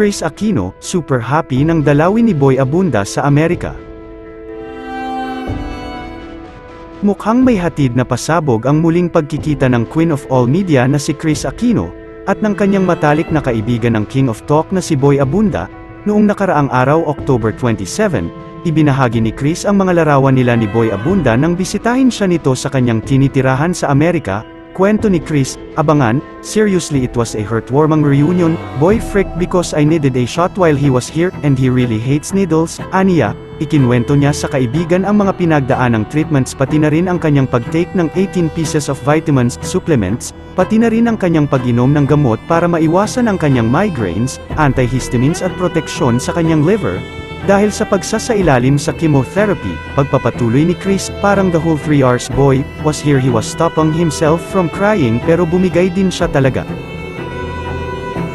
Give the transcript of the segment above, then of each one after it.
Chris Aquino, super happy nang dalawin ni Boy Abunda sa Amerika. Mukhang may hatid na pasabog ang muling pagkikita ng Queen of All Media na si Chris Aquino, at ng kanyang matalik na kaibigan ng King of Talk na si Boy Abunda, noong nakaraang araw October 27, ibinahagi ni Chris ang mga larawan nila ni Boy Abunda nang bisitahin siya nito sa kanyang tinitirahan sa Amerika, kwento ni Chris, abangan, seriously it was a heartwarming reunion, boy frick because I needed a shot while he was here, and he really hates needles, aniya, Ikinwento niya sa kaibigan ang mga pinagdaan ng treatments pati na rin ang kanyang pag-take ng 18 pieces of vitamins, supplements, pati na rin ang kanyang pag-inom ng gamot para maiwasan ang kanyang migraines, antihistamines at proteksyon sa kanyang liver, dahil sa pagsasailalim sa chemotherapy, pagpapatuloy ni Chris, parang the whole 3 hours boy, was here he was stopping himself from crying pero bumigay din siya talaga.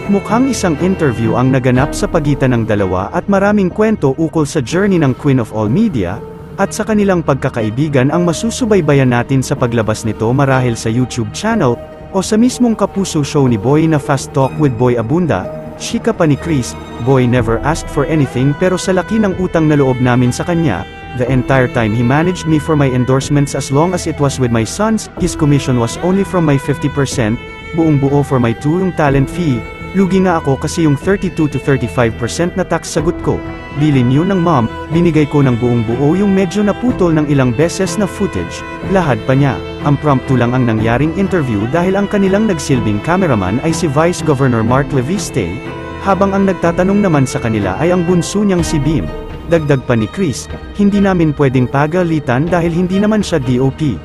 Mukhang isang interview ang naganap sa pagitan ng dalawa at maraming kwento ukol sa journey ng Queen of All Media, at sa kanilang pagkakaibigan ang masusubaybayan natin sa paglabas nito marahil sa YouTube channel, o sa mismong kapuso show ni Boy na Fast Talk with Boy Abunda, Shika pa ni Chris, Boy never asked for anything pero sa laki ng utang na loob namin sa kanya, the entire time he managed me for my endorsements as long as it was with my sons, his commission was only from my 50%, buong buo for my tulong talent fee, Lugi nga ako kasi yung 32 to 35% na tax sagot ko. Bilin yun ng mom, binigay ko ng buong buo yung medyo naputol ng ilang beses na footage. Lahad pa niya. Ang promptu lang ang nangyaring interview dahil ang kanilang nagsilbing cameraman ay si Vice Governor Mark Leviste, habang ang nagtatanong naman sa kanila ay ang bunso niyang si Beam. Dagdag pa ni Chris, hindi namin pwedeng pagalitan dahil hindi naman siya DOP.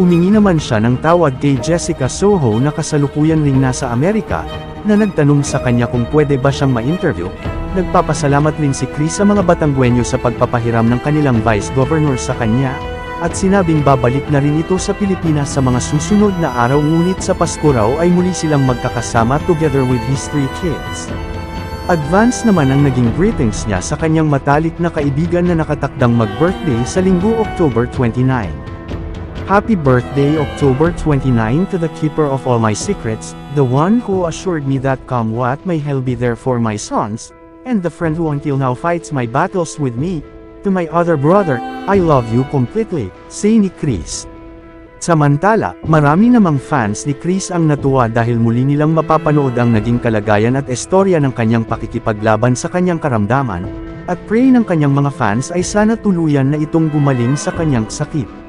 Umingi naman siya ng tawad kay Jessica Soho na kasalukuyan ring nasa Amerika, na nagtanong sa kanya kung pwede ba siyang ma-interview. Nagpapasalamat rin si Chris sa mga Batangguenyo sa pagpapahiram ng kanilang vice governor sa kanya, at sinabing babalik na rin ito sa Pilipinas sa mga susunod na araw ngunit sa Pasko raw ay muli silang magkakasama together with his three kids. Advance naman ang naging greetings niya sa kanyang matalik na kaibigan na nakatakdang mag-birthday sa linggo October 29. Happy birthday October 29 to the keeper of all my secrets, the one who assured me that come what may he'll be there for my sons, and the friend who until now fights my battles with me. To my other brother, I love you completely, say ni Chris. Samantala, marami namang fans ni Chris ang natuwa dahil muli nilang mapapanood ang naging kalagayan at estorya ng kanyang pakikipaglaban sa kanyang karamdaman, at pray ng kanyang mga fans ay sana tuluyan na itong gumaling sa kanyang sakit.